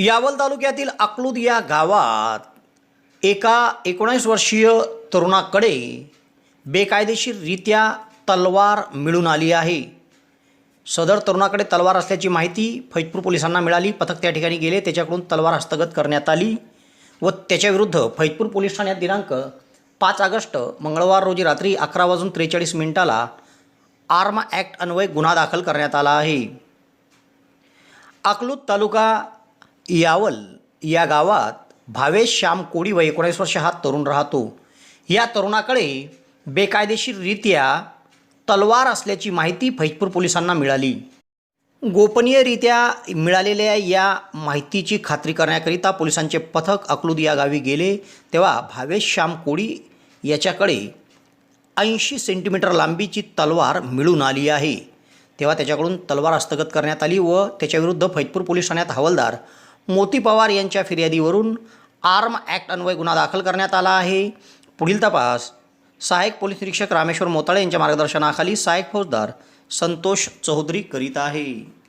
यावल तालुक्यातील अकलूद या गावात एका एकोणीस वर्षीय तरुणाकडे बेकायदेशीररित्या तलवार मिळून आली आहे. सदर तरुणाकडे तलवार असल्याची माहिती फैजपूर पोलिसांना मिळाली. पथक त्या ठिकाणी गेले. त्याच्याकडून तलवार हस्तगत करण्यात आली व त्याच्याविरुद्ध फैजपूर पोलीस ठाण्यात दिनांक पाच ऑगस्ट मंगळवार रोजी रात्री अकरा वाजून त्रेचाळीस मिनिटाला आर्म ॲक्ट अन्वये गुन्हा दाखल करण्यात आला आहे. अकलूत तालुका यावल या गावात भावेश श्याम कोडी व एकोणीस वर्ष हा तरुण राहतो. या तरुणाकडे बेकायदेशीररित्या तलवार असल्याची माहिती फैजपूर पोलिसांना मिळाली. गोपनीयरित्या मिळालेल्या या माहितीची खात्री करण्याकरिता पोलिसांचे पथक अकलूद या गावी गेले तेव्हा भावेश श्याम कोडी याच्याकडे ऐंशी सेंटीमीटर लांबीची तलवार मिळून आली आहे. तेव्हा त्याच्याकडून तलवार हस्तगत करण्यात आली व त्याच्याविरुद्ध फैजपूर पोलीस ठाण्यात हवालदार मोती पवार यांच्या फिर्यादीवरून आर्म ॲक्ट अन्वय गुन्हा दाखल करण्यात आला आहे. पुढील तपास. सहाय्यक पोलीस निरीक्षक रामेश्वर मोताळे यांच्या मार्गदर्शनाखाली सहाय्यक फौजदार संतोष चौधरी करीत आहे.